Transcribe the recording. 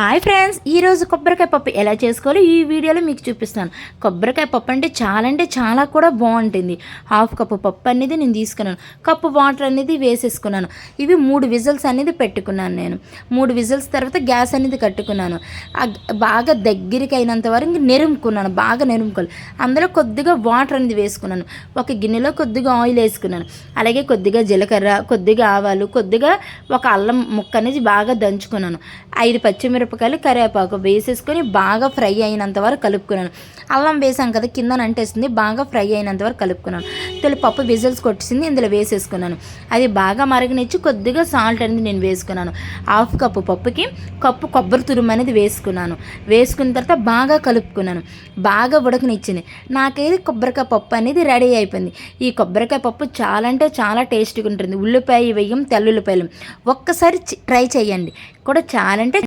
Hi friends ఈరోజు కొబ్బరికాయ పప్పు ఎలా చేసుకోవాలో ఈ వీడియోలో మీకు చూపిస్తాను కొబ్బరికాయ పప్పు అంటే చాలా అంటే చాలా కూడా బాగుంటుంది. హాఫ్ కప్పు పప్పు అనేది నేను తీసుకున్నాను. కప్పు వాటర్ అనేది వేసేసుకున్నాను. ఇవి మూడు విజిల్స్ అనేది పెట్టుకున్నాను నేను. మూడు విజిల్స్ తర్వాత గ్యాస్ అనేది కట్టుకున్నాను. బాగా దగ్గరికి అయినంత వరకు నెరుముకున్నాను. బాగా నెరుముకోవాలి. అందులో కొద్దిగా వాటర్ అనేది వేసుకున్నాను. ఒక గిన్నెలో కొద్దిగా ఆయిల్ వేసుకున్నాను. అలాగే కొద్దిగా జీలకర్ర కొద్దిగా ఆవాలు కొద్దిగా ఒక అల్లం ముక్క అనేది బాగా దంచుకున్నాను. ఐదు మిరపకాయలు కరివేపాకు వేసేసుకొని బాగా ఫ్రై అయినంత వరకు కలుపుకున్నాను. అల్లం వేసాం కదా కింద అంటేస్తుంది బాగా ఫ్రై అయినంత వరకు కలుపుకున్నాను. తెలి పప్పు విజిల్స్ కొట్టేసింది ఇందులో వేసేసుకున్నాను. అది బాగా మరగనిచ్చి కొద్దిగా సాల్ట్ అనేది నేను వేసుకున్నాను. హాఫ్ కప్పు పప్పుకి కప్పు కొబ్బరి తురుము అనేది వేసుకున్నాను. వేసుకున్న తర్వాత బాగా కలుపుకున్నాను. బాగా ఉడకనిచ్చింది. నాకైతే కొబ్బరికాయ పప్పు అనేది రెడీ అయిపోయింది. ఈ కొబ్బరికాయ పప్పు చాలా అంటే చాలా టేస్టీగా ఉంటుంది. ఉల్లిపాయ వేయం తెల్లుల్లిపాయలు ఒక్కసారి ట్రై చేయండి. కూడా చాలా అంటే